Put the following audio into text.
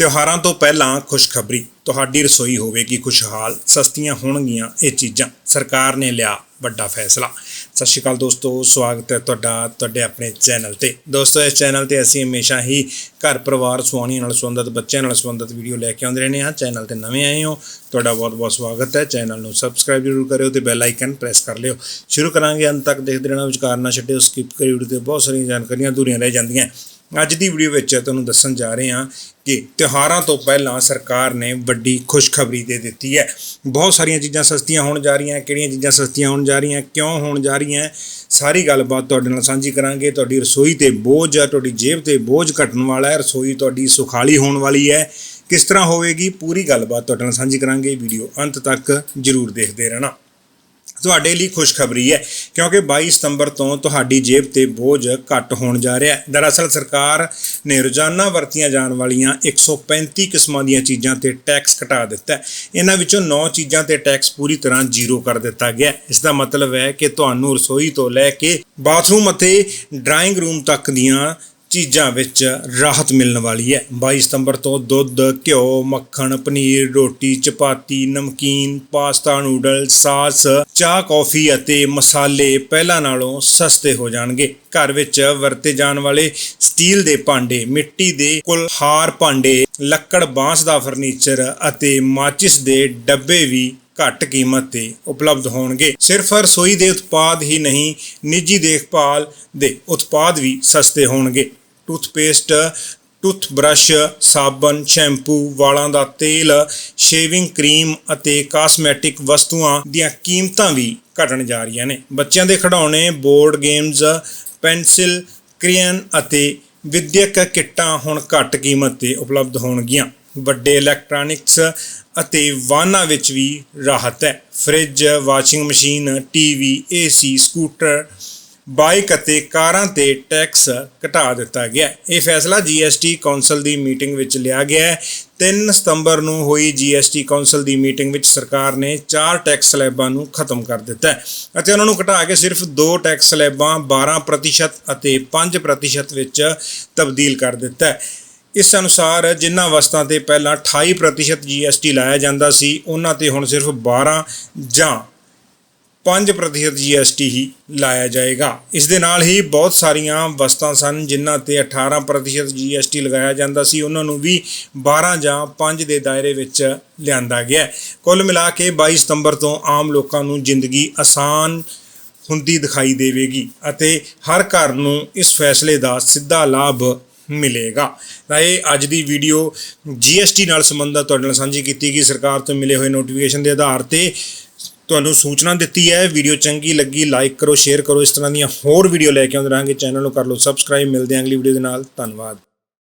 ਤਿਉਹਾਰਾਂ ਤੋਂ ਪਹਿਲਾਂ ਖੁਸ਼ਖਬਰੀ, ਤੁਹਾਡੀ ਰਸੋਈ ਹੋਵੇਗੀ ਖੁਸ਼ਹਾਲ, ਸਸਤੀਆਂ ਹੋਣਗੀਆਂ ਇਹ ਚੀਜ਼ਾਂ, ਸਰਕਾਰ ਨੇ ਲਿਆ ਵੱਡਾ ਫੈਸਲਾ। ਸਤਿ ਸ਼੍ਰੀ ਅਕਾਲ ਦੋਸਤੋ, ਸਵਾਗਤ ਹੈ ਤੁਹਾਡਾ, ਤੁਹਾਡੇ ਆਪਣੇ ਚੈਨਲ ਤੇ। ਦੋਸਤੋ, ਇਸ ਚੈਨਲ ਤੇ ਅਸੀਂ ਹਮੇਸ਼ਾ ਹੀ ਘਰ ਪਰਿਵਾਰ ਸੁਆਣੀਆਂ ਨਾਲ ਸੰਬੰਧਿਤ, ਬੱਚਿਆਂ ਨਾਲ ਸੰਬੰਧਿਤ ਵੀਡੀਓ ਲੈ ਕੇ ਆਉਂਦੇ ਰਹਿੰਦੇ ਹਾਂ। ਚੈਨਲ ਤੇ ਨਵੇਂ ਆਏ ਹੋ, ਤੁਹਾਡਾ ਬਹੁਤ ਬਹੁਤ ਸਵਾਗਤ ਹੈ। ਚੈਨਲ ਨੂੰ ਸਬਸਕ੍ਰਾਈਬ ਜ਼ਰੂਰ ਕਰਿਓ ਤੇ ਬੈਲ ਆਈਕਨ ਪ੍ਰੈਸ ਕਰ ਲਿਓ। ਸ਼ੁਰੂ ਕਰਾਂਗੇ, ਅੰਤ ਤੱਕ ਦੇਖਦੇ ਰਹਿਣਾ ਵਿਚਾਰ ਨਾ ਛੱਡਿਓ, ਸਕਿਪ ਕਰੀ, ਵੀਡੀਓ ਤੇ ਬਹੁਤ ਸਾਰੀਆਂ ਜਾਣਕਾਰੀਆਂ ਅਧੂਰੀਆਂ ਰਹਿ ਜਾਂਦੀਆਂ। ਅੱਜ ਦੀ ਵੀਡੀਓ ਵਿੱਚ ਤੁਹਾਨੂੰ ਦੱਸਣ ਜਾ ਰਹੇ ਹਾਂ ਕਿ ਤਿਉਹਾਰਾਂ ਤੋਂ ਪਹਿਲਾਂ ਸਰਕਾਰ ਨੇ ਵੱਡੀ ਖੁਸ਼ਖਬਰੀ ਦੇ ਦਿੱਤੀ ਹੈ। ਬਹੁਤ ਸਾਰੀਆਂ ਚੀਜ਼ਾਂ ਸਸਤੀਆਂ ਹੋਣ ਜਾ ਰਹੀਆਂ, ਕਿਹੜੀਆਂ ਚੀਜ਼ਾਂ ਸਸਤੀਆਂ ਹੋਣ ਜਾ ਰਹੀਆਂ, ਕਿਉਂ ਹੋਣ ਜਾ ਰਹੀਆਂ, ਸਾਰੀ ਗੱਲਬਾਤ ਤੁਹਾਡੇ ਨਾਲ ਸਾਂਝੀ ਕਰਾਂਗੇ। ਤੁਹਾਡੀ ਰਸੋਈ ਤੇ ਬੋਝ ਆ, ਤੁਹਾਡੀ ਜੇਬ ਤੇ ਬੋਝ ਘਟਣ ਵਾਲਾ ਹੈ, ਰਸੋਈ ਤੁਹਾਡੀ ਸੁਖਾਲੀ ਹੋਣ ਵਾਲੀ ਹੈ। ਕਿਸ ਤਰ੍ਹਾਂ ਹੋਵੇਗੀ, ਪੂਰੀ ਗੱਲਬਾਤ ਤੁਹਾਡੇ ਨਾਲ ਸਾਂਝੀ ਕਰਾਂਗੇ। ਵੀਡੀਓ ਅੰਤ ਤੱਕ ਜਰੂਰ ਦੇਖਦੇ ਰਹਿਣਾ। ਤੁਹਾਡੇ ਲਈ ਖੁਸ਼ਖਬਰੀ ਹੈ, ਕਿਉਂਕਿ 22 ਸਤੰਬਰ ਤੋਂ ਤੁਹਾਡੀ ਜੇਬ ਤੇ ਬੋਝ ਘੱਟ ਹੋਣ ਜਾ ਰਿਹਾ ਹੈ। ਦਰਅਸਲ ਸਰਕਾਰ ਨੇ ਰੋਜ਼ਾਨਾ ਵਰਤੀਆਂ ਜਾਣ ਵਾਲੀਆਂ 135 ਕਿਸਮਾਂ ਦੀਆਂ ਚੀਜ਼ਾਂ ਤੇ ਟੈਕਸ ਘਟਾ ਦਿੱਤਾ ਹੈ। ਇਹਨਾਂ ਵਿੱਚੋਂ 9 ਚੀਜ਼ਾਂ ਤੇ ਟੈਕਸ ਪੂਰੀ ਤਰ੍ਹਾਂ ਜ਼ੀਰੋ ਕਰ ਦਿੱਤਾ ਗਿਆ ਇਸ ਦਾ ਮਤਲਬ ਹੈ ਕਿ ਤੁਹਾਨੂੰ ਰਸੋਈ ਤੋਂ ਲੈ ਕੇ ਬਾਥਰੂਮ ਅਤੇ ਡਰਾਇੰਗ ਰੂਮ ਤੱਕ ਦੀਆਂ ਚੀਜ਼ਾਂ ਵਿੱਚ ਰਾਹਤ ਮਿਲਣ ਵਾਲੀ ਹੈ। 22 ਸਤੰਬਰ ਤੋਂ ਦੁੱਧ, ਘਿਓ, ਮੱਖਣ, ਪਨੀਰ, ਰੋਟੀ, ਚਪਾਤੀ, ਨਮਕੀਨ, ਪਾਸਤਾ, ਨੂਡਲ, ਸਾਸ, ਚਾਹ, ਕੌਫੀ ਅਤੇ ਮਸਾਲੇ ਪਹਿਲਾਂ ਨਾਲੋਂ ਸਸਤੇ ਹੋ ਜਾਣਗੇ। ਘਰ ਵਿੱਚ ਵਰਤੇ ਜਾਣ ਵਾਲੇ ਸਟੀਲ ਦੇ ਭਾਂਡੇ, ਮਿੱਟੀ ਦੇ ਕੁਲਹਾਰ ਭਾਂਡੇ, ਲੱਕੜ, ਬਾਂਸ ਦਾ ਫਰਨੀਚਰ ਅਤੇ ਮਾਚਿਸ ਦੇ ਡੱਬੇ ਵੀ ਘੱਟ ਕੀਮਤ ਤੇ ਉਪਲਬਧ ਹੋਣਗੇ। ਸਿਰਫ ਰਸੋਈ ਦੇ ਉਤਪਾਦ ਹੀ ਨਹੀਂ, ਨਿੱਜੀ ਦੇਖਭਾਲ ਦੇ ਉਤਪਾਦ ਵੀ ਸਸਤੇ ਹੋਣਗੇ। ਟੂਥਪੇਸਟ ਟੂਥ ਬ੍ਰਸ਼ ਸਾਬਣ, ਸ਼ੈਂਪੂ, ਵਾਲਾਂ ਦਾ ਤੇਲ, ਸ਼ੇਵਿੰਗ ਕਰੀਮ ਅਤੇ ਕਾਸਮੈਟਿਕ ਵਸਤੂਆਂ ਦੀਆਂ ਕੀਮਤਾਂ ਵੀ ਘਟਣ ਜਾ ਰਹੀਆਂ ਨੇ। ਬੱਚਿਆਂ ਦੇ ਖਿਡੌਣੇ, ਬੋਰਡ ਗੇਮਸ ਪੈਨਸਿਲ ਕ੍ਰੇਅਨ ਅਤੇ ਵਿਦਿਅਕ ਕਿੱਟਾਂ ਹੁਣ ਘੱਟ ਕੀਮਤ ਤੇ ਉਪਲਬਧ ਹੋਣਗੀਆਂ। ਵੱਡੇ ਇਲੈਕਟ੍ਰੋਨਿਕਸ ਅਤੇ ਵਾਹਨਾਂ ਵਿੱਚ ਵੀ ਰਾਹਤ ਹੈ। Fridge, washing machine, TV, AC, scooter bike ਅਤੇ ਕਾਰਾਂ ਤੇ ਟੈਕਸ ਘਟਾ ਦਿੱਤਾ ਗਿਆ। ਇਹ ਫੈਸਲਾ ਜੀਐਸਟੀ ਕੌਂਸਲ ਦੀ ਮੀਟਿੰਗ ਵਿੱਚ ਲਿਆ ਗਿਆ ਹੈ। 3 ਸਤੰਬਰ ਨੂੰ ਹੋਈ ਜੀਐਸਟੀ ਕੌਂਸਲ ਦੀ ਮੀਟਿੰਗ ਵਿੱਚ ਸਰਕਾਰ ਨੇ ਚਾਰ ਟੈਕਸ ਸਲੈਬਾਂ ਨੂੰ ਖਤਮ ਕਰ ਦਿੱਤਾ ਅਤੇ ਉਹਨਾਂ ਨੂੰ ਘਟਾ ਕੇ ਸਿਰਫ ਦੋ ਟੈਕਸ ਸਲੈਬਾਂ 12% ਅਤੇ 5% ਵਿੱਚ ਤਬਦੀਲ ਕਰ ਦਿੱਤਾ ਇਸ ਅਨੁਸਾਰ ਜਿਨ੍ਹਾਂ ਵਸਤਾਂ ਤੇ ਪਹਿਲਾਂ 28% ਜੀਐਸਟੀ ਲਾਇਆ ਜਾਂਦਾ ਸੀ, ਉਹਨਾਂ ਤੇ ਹੁਣ ਸਿਰਫ 12 ਜਾਂ 5% ਜੀਐਸਟੀ ਹੀ ਲਾਇਆ ਜਾਏਗਾ। ਇਸ ਦੇ ਨਾਲ ਹੀ ਬਹੁਤ ਸਾਰੀਆਂ ਵਸਤਾਂ ਸਨ ਜਿਨ੍ਹਾਂ ਤੇ 18% ਜੀਐਸਟੀ ਲਗਾਇਆ ਜਾਂਦਾ ਸੀ। ਉਹਨਾਂ ਨੂੰ ਵੀ 12 ਜਾਂ 5 ਦੇ ਦਾਇਰੇ ਵਿੱਚ ਲਿਆਂਦਾ ਗਿਆ। ਕੁੱਲ ਮਿਲਾ ਕੇ 22 ਸਤੰਬਰ ਤੋਂ ਆਮ ਲੋਕਾਂ ਨੂੰ ਜ਼ਿੰਦਗੀ ਆਸਾਨ ਹੁੰਦੀ ਦਿਖਾਈ ਦੇਵੇਗੀ ਅਤੇ ਹਰ ਘਰ ਨੂੰ ਇਸ ਫੈਸਲੇ ਦਾ ਸਿੱਧਾ ਲਾਭ ਮਿਲੇਗਾ। ਤਾਂ ਇਹ ਅੱਜ ਦੀ ਵੀਡੀਓ GST ਨਾਲ ਸੰਬੰਧਿਤ ਤੁਹਾਡੇ ਨਾਲ ਸਾਂਝੀ ਕੀਤੀ ਗਈ। ਸਰਕਾਰ ਤੋਂ ਮਿਲੇ ਹੋਏ ਨੋਟੀਫਿਕੇਸ਼ਨ ਦੇ ਆਧਾਰ ਤੇ ਤੁਹਾਨੂੰ ਸੂਚਨਾ ਦਿੱਤੀ ਹੈ ਵੀਡੀਓ ਚੰਗੀ ਲੱਗੀ ਲਾਈਕ ਕਰੋ ਸ਼ੇਅਰ ਕਰੋ, ਇਸ ਤਰ੍ਹਾਂ ਦੀਆਂ ਹੋਰ ਵੀਡੀਓ ਲੈ ਕੇ ਆਉਂਦੇ ਰਹਾਂਗੇ। ਚੈਨਲ ਨੂੰ ਕਰ ਲਓ ਸਬਸਕ੍ਰਾਈਬ ਮਿਲਦੇ ਹਾਂ ਅਗਲੀ ਵੀਡੀਓ ਦੇ ਨਾਲ। ਧੰਨਵਾਦ।